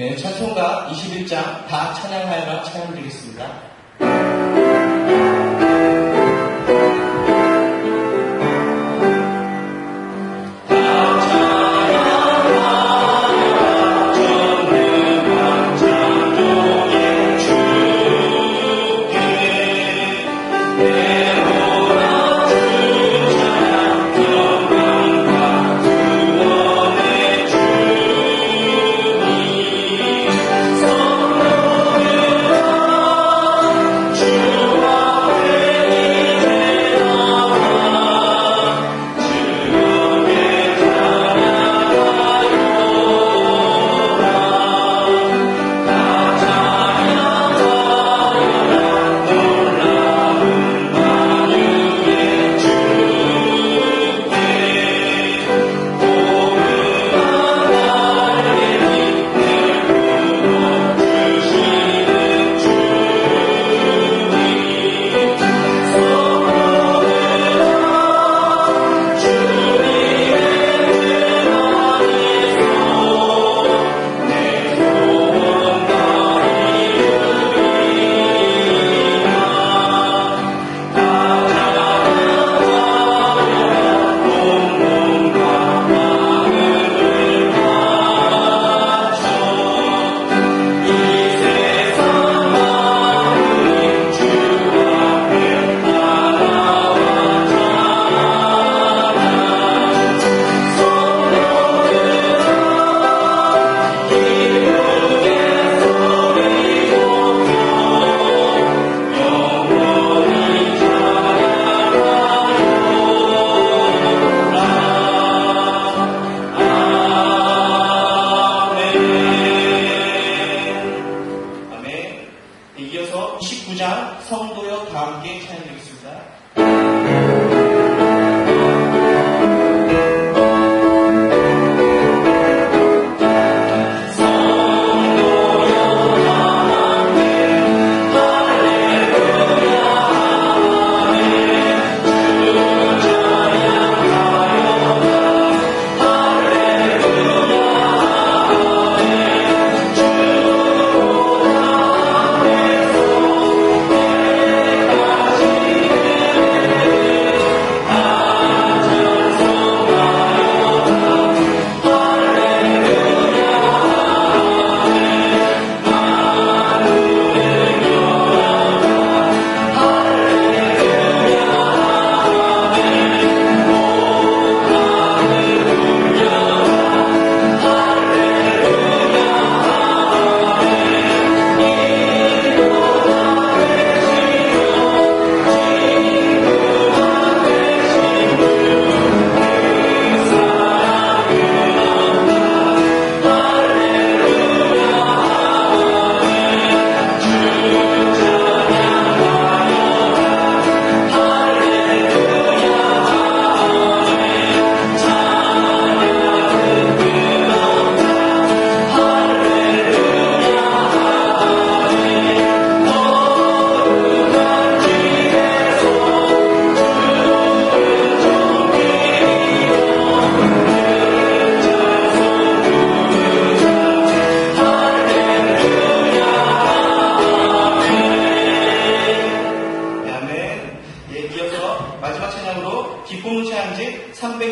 네, 찬송가 21장 다 찬양하여라 찬양 드리겠습니다.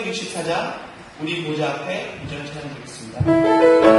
364장 우리 보좌 앞에 이전 찬양 드리겠습니다.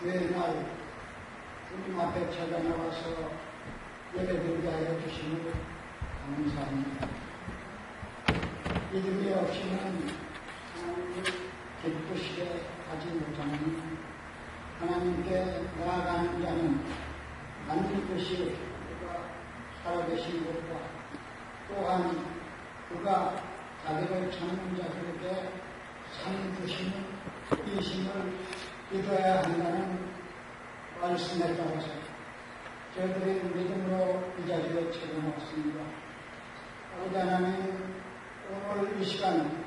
주의 날 주님 앞에 찾아나와서 예배드리게 하여 주심을 감사합니다. 믿음이 없이는 하나님을 기쁘시게 하지 못하는 하나님께 나아가는 자는 만든 것이 그가 살아계신 것과 또한 그가 자기를 찾는 자들에게 상 주시는 이심을 믿어야 한다는 말씀에 따라서 저희들이 믿음으로 이 자리에 찾아왔습니다. 아버지 하나님 오늘 이 시간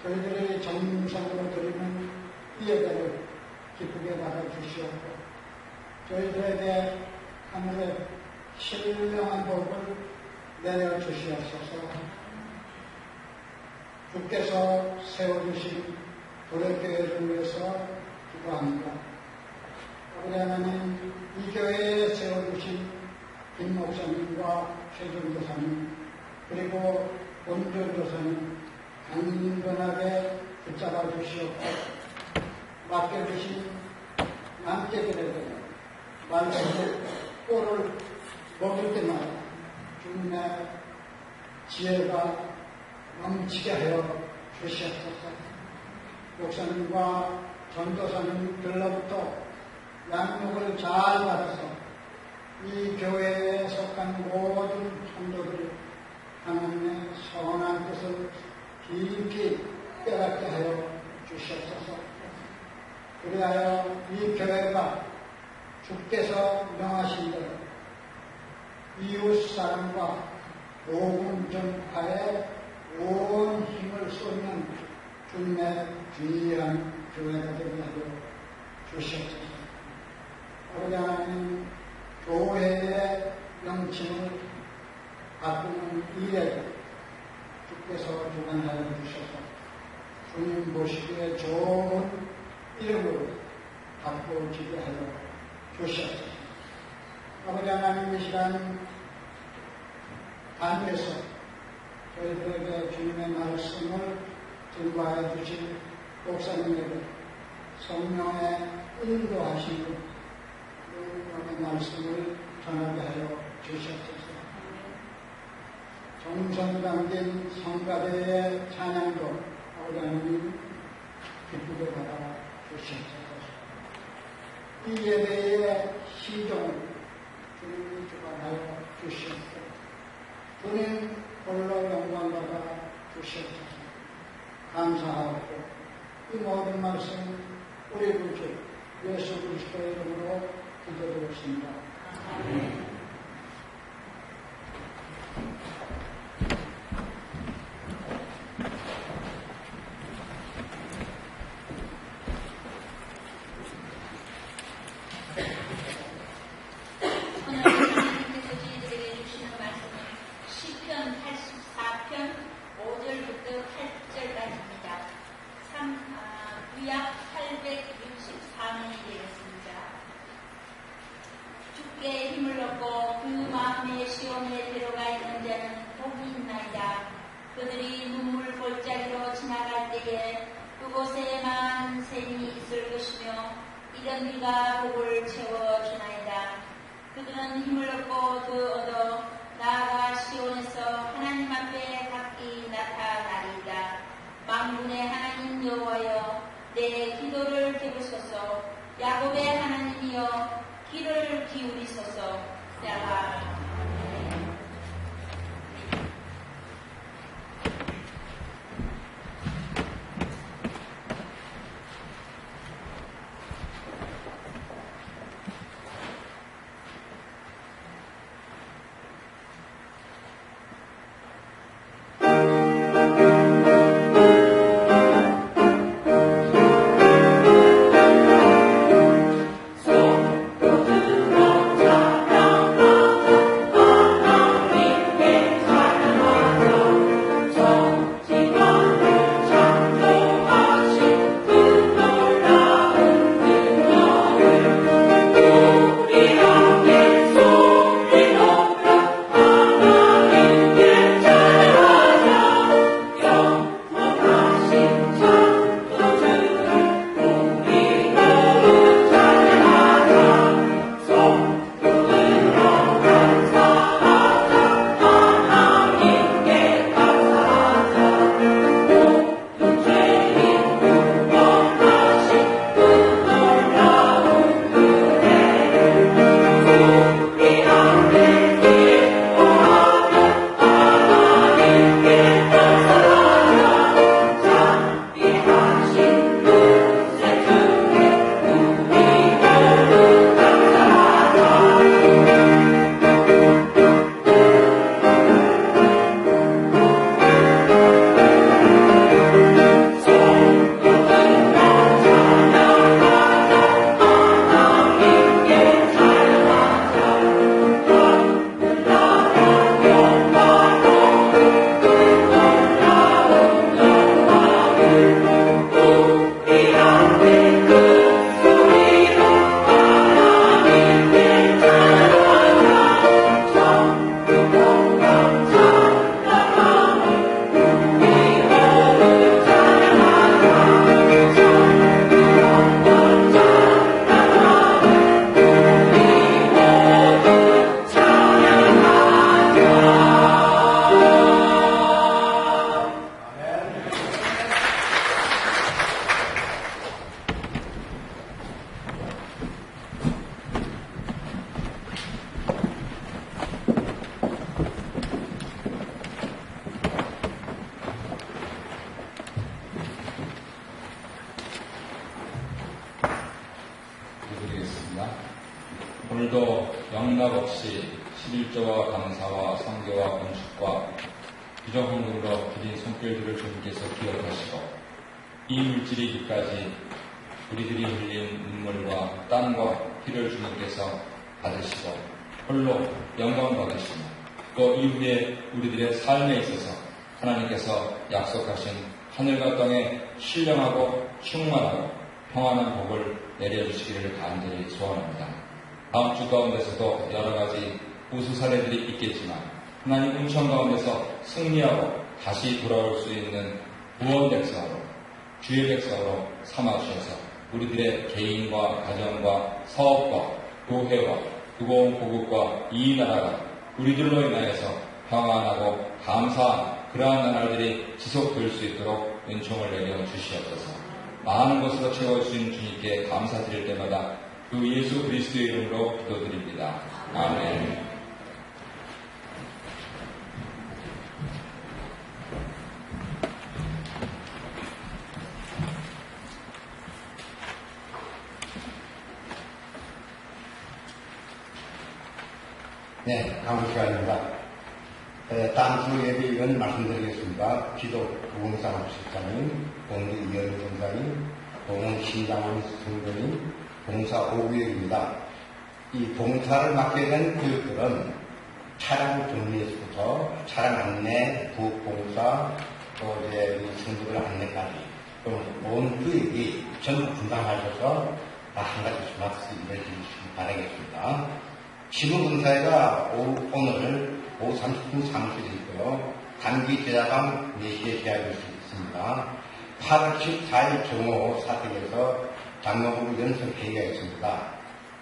저희들의 정성으로 드리는 이 예배를 기쁘게 받아주시옵고 저희들에게 하늘의 신령한 복을 내려주시옵소서 주께서 세워주신 도래교회를 위해서 기도합니다. 아버지 하나님 이 교회에 세워주신 김 목사님과 최준 교사님 그리고 원전 교사님 강인근하게 붙잡아 주시옵고 맡겨주신 남자들에게 말씀을 꼴을 먹을 때마다 주님의 지혜가 넘치게 하여 주시옵소서 목사님과 전도사님들로부터 양육을 잘 받아서 이 교회에 속한 모든 성도들이 하나님의 선한 뜻을 깊이 깨닫게 하여 주시옵소서. 그리하여 이 교회가 주께서 명하신 대로 이웃 사람과 복음 전파에 온 힘을 쏟는 주님의 귀한 교회가 되게 하여 주시옵소서. 아버지 하나님 교회의 명칭을 바꾸는 일에 주께서 주관하여 주셔서 주님 보시기에 좋은 이름으로 바꾸지게 하여 주시옵소서. 아버지 하나님 이 시간 단에서 저희들에게 주님의 말씀을 증거하여 주신 목사님에게 성령의 인도하심으로 주님의 말씀을 전하게 하여 주시옵소서. 정성 담긴 성가대의 찬양도 아버지 하나님 기쁘게 받아 주시옵소서. 이 예배의 시종을 주님이 주관하여 주시옵소서. 주님 홀로 영광 받아 주시옵소서. 감사하고 이 모든 말씀 우리 구주 예수 그리스도의 이름으로 기도드렸습니다. 오늘 하나님께서 저희들에게 주시는 말씀은 시편 84편 5절부터 8절까지입니다. 참, 아, 구약 864년이 되겠습니다. 주께 힘을 얻고 그 마음의 시온에 들어가 있는 자는 복이 있나이다. 그들이 눈물 골짜기로 지나갈 때에 그곳에 많은 샘이 있을 것이며 이런 비가 복을 채워주나이다. 그들은 힘을 얻고 그 얻어 나아가 시온에서 하나님 앞에 각기 나타나리이다. 만군의 하나님 여호와여 내 기도를 들으소서. 야곱의 하나님이여 귀를 기울이소서. 야가 영락 없이 11조와 감사와 성교와 건축과 부정헌금으로 드린 손길들을 주님께서 기억하시고 이 물질이 기까지 우리들이 흘린 눈물과 땀과 피를 주님께서 받으시고 홀로 영광 받으시며 또 이후에 우리들의 삶에 있어서 하나님께서 약속하신 하늘과 땅에 신령하고 충만하고 평안한 복을 내려주시기를 간절히 소원합니다. 다음 주 가운데서도 여러 가지 우수 사례들이 있겠지만 하나님 은총 가운데서 승리하고 다시 돌아올 수 있는 구원 백성으로 주의 백성으로 삼아주셔서 우리들의 개인과 가정과 사업과 교회와 무거운 보국과 이 나라가 우리들로 인하여서 평안하고 감사한 그러한 나날들이 지속될 수 있도록 은총을 내려 주시옵소서. 많은 것으로 채워주신 주님께 감사드릴 때마다 그 예수 그리스도의 이름으로 기도드립니다. 아멘. 네, 다음 시간입니다. 에, 다음 주 예배 이건 말씀드리겠습니다. 기도 부흥사업 실장님, 공기 이현 선사님, 동원 신당원 성도님, 봉사 오구역입니다. 이 봉사를 맡게 된 교육들은 차량 정리에서부터 차량 안내, 부엌봉사, 또 이제 성도들 안내까지 온 교육이 전부 분담하셔서 다한 맡아서 일해 주시기 바라겠습니다. 지구분사회가 오늘 오후 30분 사무실에 있고요. 단기 제자방 4시에 계약할 수 있습니다. 8월 14일 정오 사택에서 장로부 연설회의가 있습니다.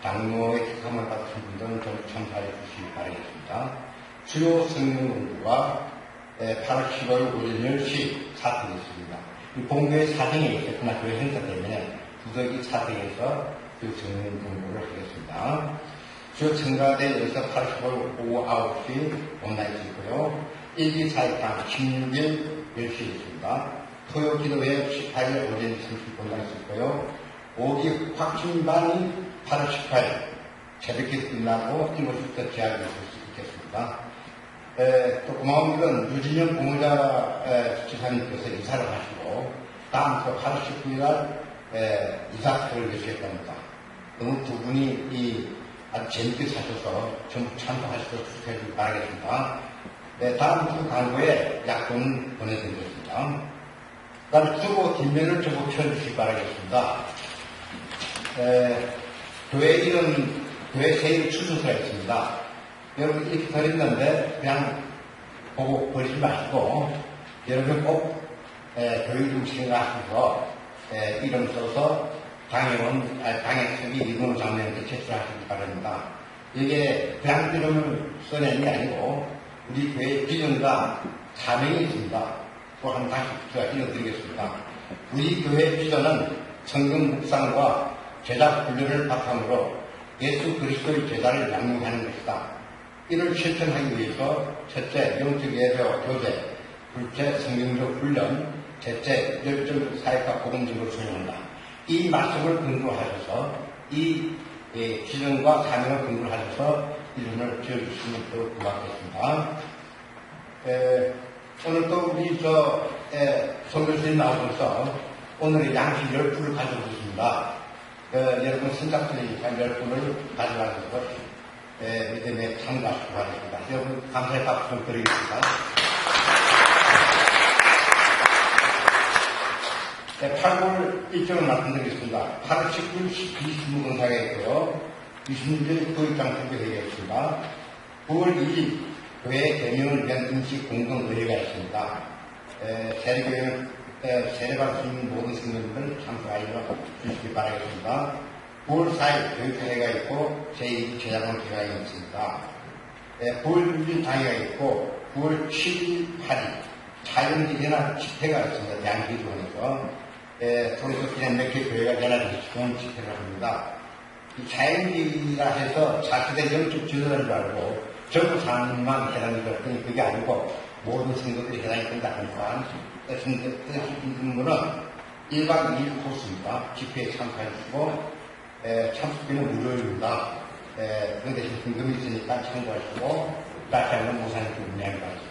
장로의 특함을 받으신 분들은 좀 참석해 주시기 바라겠습니다. 주요 성명공부가 8월 15일 오전 10시 사택에 있습니다. 이 본교의 사정이 있겠구나 교회 행사 때문에 부덕이 사택에서 그 성명공부를 하겠습니다. 주 청가대에서 8월 오후 9시 온라인 있고요. 1기 사회당 16일 10시 있습니다. 토요 기도회 18일 오전 30분 온라인 있고요. 5기 확진반이 8월 18일 새벽에 끝나고 7시부터 제약이 있을 수 있겠습니다. 에, 또 고마운 일은 유진영 공무자 에, 지사님께서 이사를 하시고 다음 주 8월 19일 날 에, 이사표를 내주셨답니다. 너무 두 분이 이 아주 재밌게 사셔서 전부 참석하시도록 축하해주기 바라겠습니다. 네, 다음 주 광고에 약돈 보내드리겠습니다. 그 다음 주고 뒷면을 전부 펴주시기 바라겠습니다. 에, 교회 이름, 교회 세일 추천서가 있습니다. 여러분 이렇게 써있는데 그냥 보고 버리지 마시고 여러분 꼭 에, 교회 이름 생각하셔서 에, 이름 써서 당회원, 아, 당회측이 이동 장면에 제출하시기 바랍니다. 이게 그냥 이름을 써내는 게 아니고 우리 교회 비전과 사명이 있습니다. 또한 다시 제가 읽어드리겠습니다. 우리 교회 비전은 성경 묵상과 제자 훈련을 바탕으로 예수 그리스도의 제자를 양육하는 것이다. 이를 실천하기 위해서 첫째, 영적 예배와 교제, 둘째, 성경적 훈련, 셋째, 열정 사회과 복음적으로 소용한다. 이 말씀을 근거로 하셔서 이 예, 기준과 사명을 근거로 하셔서 이름을 지어주시면 더 고맙겠습니다. 에, 오늘 또 우리 저 에, 성교수님 나오셔서 오늘의 양식 10분을 가져오셨습니다. 어, 여러분 생각드리니까 10분을 가져가셔서 에, 믿음에 참가하시기 바랍니다. 여러분 감사의 박수 좀 드리겠습니다. 네, 8월 일정을 말씀드리겠습니다. 8월 19일 22시 공사가 있고요. 26일 교육장 투표회의가 있습니다. 9월 2일 교회 대명을 위한 음식 공동의회가 있습니다. 에, 세례교회를 에, 세례받을 수 있는 모든 성도님들 참석하여 주시기 바라겠습니다. 9월 4일 교육회의가 있고 제2기 제자관 기간이 있습니다. 에, 9월 6일 장애가 있고 9월 7일, 8일 자연지 연합 집회가 있습니다. 대한기도원에서 에, 통해서 그냥 몇개 교회가 연합해서 좋은 집회를 합니다. 이 자연지라 해서 자기들 영적 줄 알고 전부 사람만 해당이 됐더니 그게 아니고 모든 성도들이 해당이 된다 하니까 분은 1박 2일 코스입니다. 집회에 에, 참석비는 무료입니다. 에, 그 대신 현금이 있으니까 참고하시고, 한번 모사님께 문의합니다.